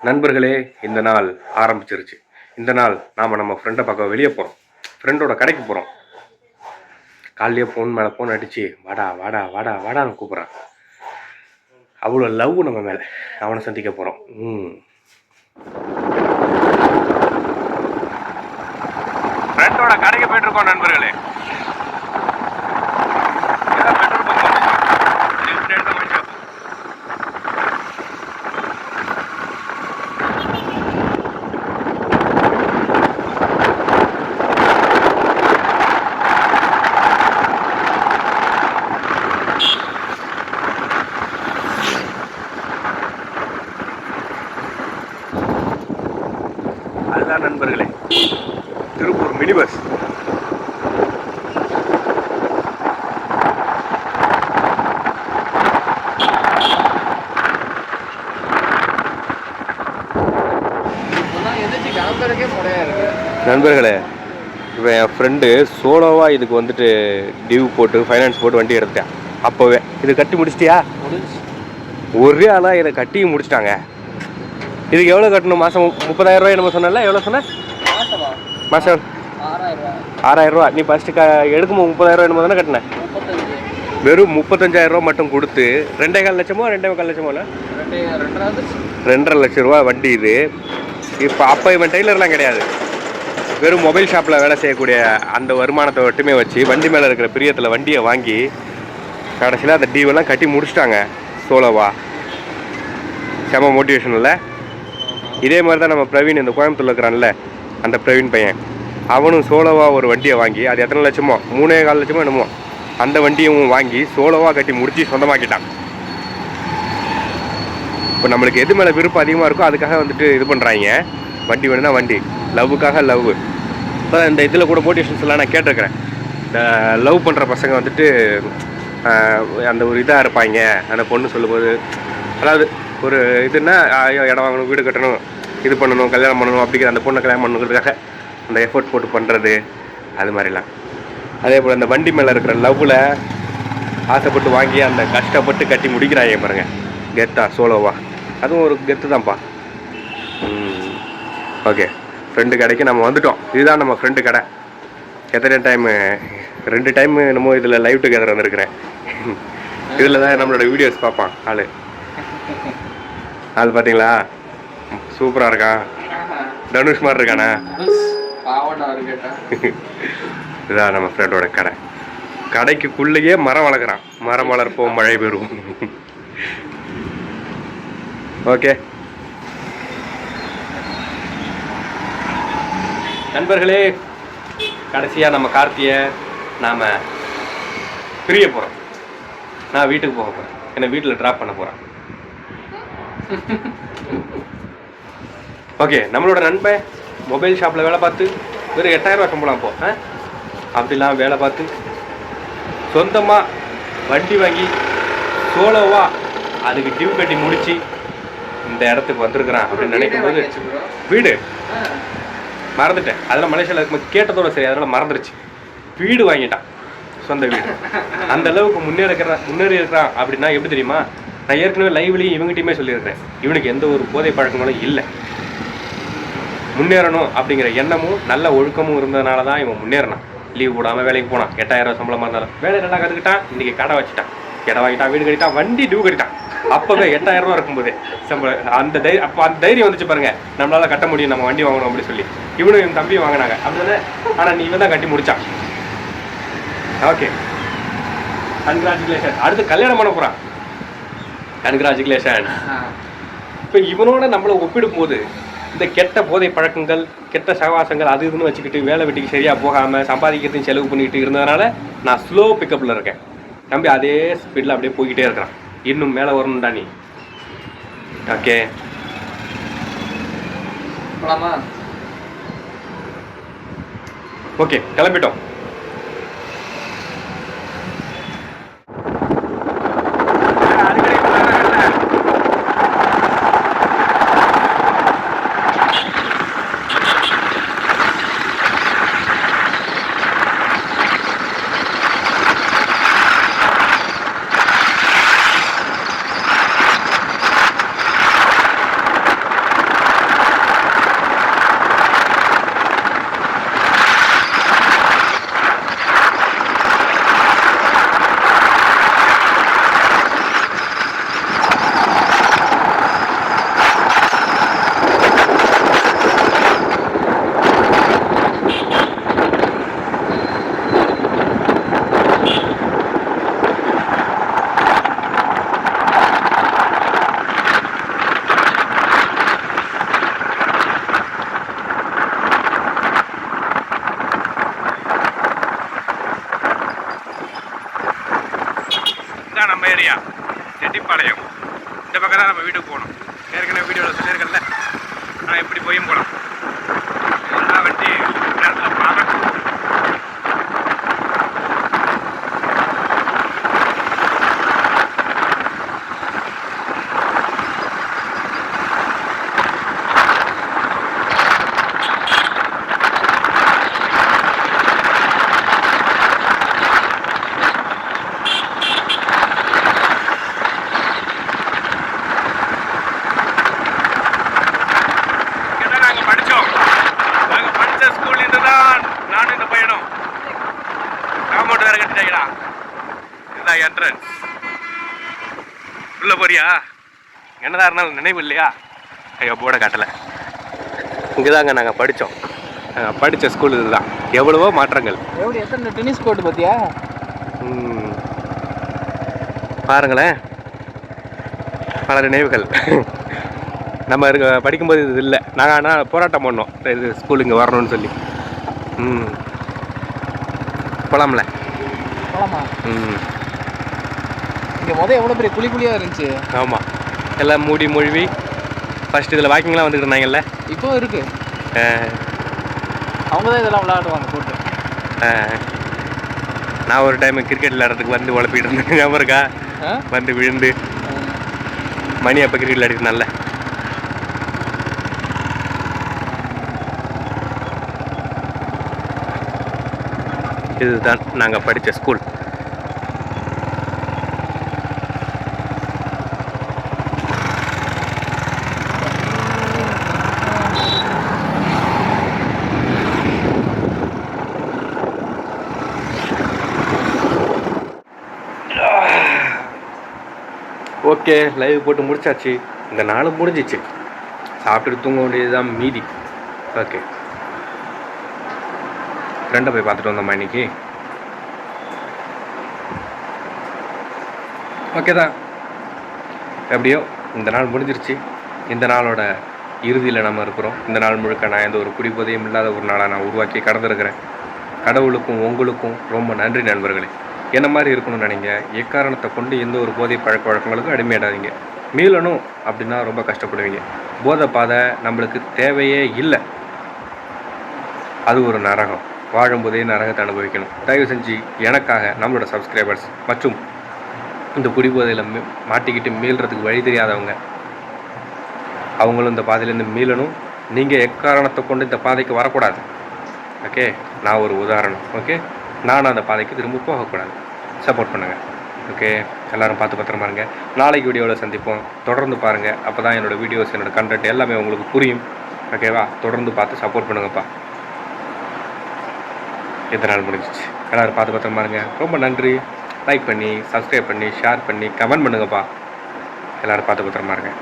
நண்பர்களே இந்த நாள் ஆரம்பிச்சிருச்சு. இந்த நாள் நாம் நம்ம ஃப்ரெண்டை பார்க்க வெளியே போகிறோம் ஃப்ரெண்டோட கடைக்கு போகிறோம் காலையிலே ஃபோன் மேலே ஃபோன் அடித்து வாடா வாடா வாடா வாடான்னு கூப்பிட்றான். அவ்வளோ லவ் நம்ம மேலே. அவனை சந்திக்க போகிறோம் ம். ஃப்ரெண்டோட கடைக்கு போயிட்டுருக்கோம் நண்பர்களே. மினி பஸ் நண்பர்களே இப்போ என் ஃப்ரெண்டு சோலோவாக இதுக்கு வந்துட்டு டியூ போட்டு ஃபைனான்ஸ் போட்டு வண்டி எடுத்தேன் அப்போவே. இது கட்டி முடிச்சிட்டியா? ஒரே ஆளாக இதை கட்டி முடிச்சிட்டாங்க. இதுக்கு எவ்வளோ கட்டணும்? மாதம் முப்பதாயிரம் ரூபாய் நம்ம சொன்னால எவ்வளோ சொன்ன மாசமா? மாதம் ஆறாயிரம் ரூபா. நீ ஃபஸ்ட்டு க எடுக்கும்போது முப்பதாயிரம் என்னமோ தானே முப்பத்தஞ்சு. வெறும் முப்பத்தஞ்சாயிரம் ரூபா மட்டும் கொடுத்து ரெண்டே கால் லட்சமோ ரெண்டே கால் லட்சமோ ரெண்டரை லட்ச ரூபா வண்டி இது. இப்போ அப்போ இவன் டெய்லர்லாம் கிடையாது. வெறும் மொபைல் ஷாப்பில் வேலை செய்யக்கூடிய அந்த வருமானத்தை மட்டுமே வச்சு வண்டி மேலே இருக்கிற பிரியத்தில் வண்டியை வாங்கி கடைசியில் அந்த டீவெல்லாம் கட்டி முடிச்சிட்டாங்க. சோலோவா. செம மோட்டிவேஷன் இல்லை இதே மாதிரி தான் நம்ம பிரவீன் இந்த கோயம்புத்தூர்ல இருக்கிறான்ல அந்த பிரவீன் பையன். அவனும் சோலோவாக ஒரு வண்டியை வாங்கி அது எத்தனை லட்சமோ மூணே கால் லட்சமோ என்னமோ அந்த வண்டியும் வாங்கி சோலோவாக கட்டி முடித்து சொந்தமாக்கிட்டான். இப்போ நம்மளுக்கு எது மேலே விருப்பம் அதிகமாக இருக்கோ அதுக்காக வந்துட்டு இது பண்ணுறாங்க வண்டி வேணும்னா வண்டி லவ்வுக்காக லவ். இப்போ இந்த இதில் கூட மோட்டிவேஷன்ஸ்லாம் நான் கேட்டிருக்கிறேன். இந்த லவ் பண்ணுற பசங்க வந்துட்டு அந்த ஒரு இதாக இருப்பாங்க. அந்த பொண்ணு சொல்லும்போது அதாவது ஒரு இதுன்னா ஐயோ இடம் வாங்கணும் வீடு கட்டணும் இது பண்ணணும் கல்யாணம் பண்ணணும் அப்படிங்கிற அந்த பொண்ணை கல்யாணம் பண்ணுங்கிறதுக்காக அந்த எஃபோர்ட் போட்டு பண்ணுறது அது மாதிரிலாம். அதே போல் அந்த வண்டி மேலே இருக்கிற லவ்வில் ஆசைப்பட்டு வாங்கி அந்த கஷ்டப்பட்டு கட்டி முடிக்கிறாங்க பாருங்க. கெத்தா சோலோவா. அதுவும் ஒரு கெத்து தான்ப்பா. ஓகே. ஃப்ரெண்டு கடைக்கு நம்ம வந்துட்டோம். இதுதான் நம்ம ஃப்ரெண்டு கடை. எத்தனை டைமு ரெண்டு டைம் என்னமோ இதில் லைவ் டுகெதர் வந்திருக்கிறேன். இதில் தான் நம்மளோட வீடியோஸ் பார்ப்பான் ஆள். ஆள் பார்த்தீங்களா சூப்பராக இருக்கான். தனுஷ் மாதிரி இருக்கானே? இதான் நம்ம ஃப்ரெண்டோட கடை. கடைக்குள்ளேயே மரம் வளர்க்குறான். மரம் வளர்ப்போம் மழை பெறும். ஓகே. நண்பர்களே கடைசியாக நம்ம கார்த்தியை நாம் பிரிய போகிறோம் நான் வீட்டுக்கு போக போகிறேன் என்னை வீட்டில் ட்ராப் பண்ண போகிறேன் ஓகே நம்மளோட நண்பன் மொபைல் ஷாப்பில் வேலை பார்த்து வெறும் எட்டாயிரம் ரூபா சம்பளம் போ ஆ? அப்படிலாம் வேலை பார்த்து சொந்தமாக வண்டி வாங்கி சோலோவா அதுக்கு டியூ கட்டி முடிச்சு இந்த இடத்துக்கு வந்திருக்கிறான் அப்படின்னு நினைக்கும் போது வீடு? மறந்துட்டேன். அதெல்லாம் மலேசியாவில் இருக்கும்போது கேட்டதோட சரி அதெல்லாம் மறந்துருச்சு. வீடு வாங்கிட்டான். சொந்த வீடு. அந்த அளவுக்கு முன்னேறுக்கிற முன்னேறி இருக்கிறான் அப்படின்னா எப்படி தெரியுமா? நான் ஏற்கனவே லைவ்லேயும் இவங்ககிட்டயுமே சொல்லியிருக்கிறேன். இவனுக்கு எந்த ஒரு போதை பழக்கங்களும் இல்லை. முன்னேறணும் அப்படிங்கிற எண்ணமும் நல்ல ஒழுக்கமும் இருந்ததுனால தான் இவன் முன்னேறினான். லீவ் போடாமல் வேலைக்கு போனான். எட்டாயிரம் சம்பளமாக இருந்தாலும் வேலை நல்லா கற்றுக்கிட்டான் இன்னைக்கு கடை வச்சுட்டான். இடம் வாங்கிட்டான் வீடு கட்டிட்டான் வண்டி டியூ கட்டிட்டான். அப்போவே எட்டாயிரம் ரூபா இருக்கும்போதே சம்பளம் அந்த தைரியம் அப்போ அந்த தைரியம் வந்துச்சு பாருங்க. நம்மளால கட்ட முடியும் நம்ம வண்டி வாங்கணும் அப்படின்னு சொல்லி. இவனும் என் தம்பியும் வாங்கினாங்க. அப்படிதானே? ஆனால் நீ இவன் தான் கட்டி முடிச்சான். ஓகே கன்கிராச்சுலேஷன் அடுத்து கல்யாணம் பண்ண போகிறான் கன்கிராச்சுலேஷன் இப்போ இவனோட நம்மளை ஒப்பிடும்போது இந்த கெட்ட போதை பழக்கங்கள் கெட்ட சகவாசங்கள் அது இதுன்னு வச்சுக்கிட்டு வேலை வெட்டிக்கு சரியாக போகாமல் சம்பாதிக்கிறதையும் செலவு பண்ணிக்கிட்டு இருந்ததுனால நான் ஸ்லோ பிக்கப்பில் இருக்கேன். தம்பி அதே ஸ்பீடில் அப்படியே போய்கிட்டே இருக்கிறான். இன்னும் மேலே வரணும்டா நீ. ஓகே ஓகே கிளம்பிட்டோம். செட்டியா செட்டிப்பாளையம். இந்த பக்கம் தான் நம்ம வீட்டுக்கு போகணும். ஏற்கனவே வீடியோவில் சொல்லியிருக்கல ஆனால் எப்படி போயும் போகலாம். கட்டிட்டாங்களா இதுதான் என்ட்ரன்ஸ் உள்ள போறியா? என்னதான் இருந்தாலும் நினைவு இல்லையா? ஐயோ போர்டை காட்டலை. இங்கே தாங்க நாங்கள் படித்தோம் நாங்கள் படித்த ஸ்கூல் இதுதான். எவ்வளவோ மாற்றங்கள். எப்படி எத்தனை டென்னிஸ் கோர்ட் பார்த்தியா ம். பாருங்களேன். பல நினைவுகள். நம்ம இருக்க படிக்கும்போது இது இல்லை. நாங்கள் ஆனால் போராட்டம் பண்ணோம். இது ஸ்கூல் இங்கே வரணும்னு சொல்லி. ம். போலாம்ல. போலாமா ம். இங்கே மொதல் எவ்வளோ பெரிய குழி குழியாக இருந்துச்சு? ஆமாம் எல்லாம் மூடி மொழிவி. ஃபஸ்ட் இதில் வாக்கிங்லாம் வந்துட்டு இருந்தாங்கல்ல? இப்போ இருக்கு. அவங்க தான் இதெல்லாம் விளையாடுவாங்க போட்டு. நான் ஒரு டைம் கிரிக்கெட் விளையாடுறதுக்கு வந்து உழப்பிட்டு இருந்தேன். ஞாபகம் இருக்கா? வந்து விழுந்து. மணி அப்போ கிரிக்கெட் விளையாடிருந்தான்ல இதுதான் நாங்கள் படித்த ஸ்கூல் ஓகே லைவ் போட்டு முடிச்சாச்சு. இந்த நாள் முடிஞ்சிச்சு. சாப்பிட்டுட்டு தூங்க வேண்டியது தான் மீதி. ஓகே. ஃப்ரெண்டை போய் பார்த்துட்டு வந்தோம்மா இன்னைக்கு? ஓகே தான். எப்படியோ இந்த நாள் முடிஞ்சிருச்சு. இந்த நாளோட இறுதியில் நம்ம இருக்கிறோம். இந்த நாள் முழுக்க நான் எந்த ஒரு குடிபோதையும் இல்லாத ஒரு நாளாக நான் உருவாக்கி கடந்திருக்கிறேன். கடவுளுக்கும் உங்களுக்கும் ரொம்ப நன்றி நண்பர்களே. என்ன மாதிரி இருக்கணும்னு நினைங்க? எக்காரணத்தை கொண்டு எந்த ஒரு போதை பழக்க வழக்கங்களுக்கும் அடிமையிடாதீங்க. மீளணும் அப்படின்னா ரொம்ப கஷ்டப்படுவீங்க. போதை பாதை நம்மளுக்கு தேவையே இல்லை. அது ஒரு நரகம். வாழும்போதே நரகத்தை அனுபவிக்கணும். தயவு செஞ்சு எனக்காக நம்மளோட சப்ஸ்கிரைபர்ஸ் மற்றும் இந்த குடிபோதையில் மாட்டிக்கிட்டு மீள்றதுக்கு வழி தெரியாதவங்க அவங்களும் இந்த பாதையிலேருந்து மீளணும். நீங்கள் எக்காரணத்தை கொண்டு இந்த பாதைக்கு வரக்கூடாது. ஓகே நான் ஒரு உதாரணம். ஓகே நானும் அந்த பாதைக்கு திரும்ப போகக்கூடாது. சப்போர்ட் பண்ணுங்கள் ஓகே எல்லோரும் பார்த்து பத்திரமா இருங்க. நாளைக்கு வீடியோவில் சந்திப்போம். தொடர்ந்து பாருங்கள் அப்போ தான் என்னோடய வீடியோஸ் என்னோடய கண்டென்ட் எல்லாமே உங்களுக்கு புரியும். ஓகேவா தொடர்ந்து பார்த்து சப்போர்ட் பண்ணுங்கப்பா. எத்தனை நாள் முடிஞ்சிச்சு? எல்லோரும் பார்த்து பத்திரமா இருங்க. ரொம்ப நன்றி. லைக் பண்ணி சப்ஸ்கிரைப் பண்ணி ஷேர் பண்ணி கமெண்ட் பண்ணுங்கப்பா. எல்லோரும் பார்த்து பத்திரமா இருங்க.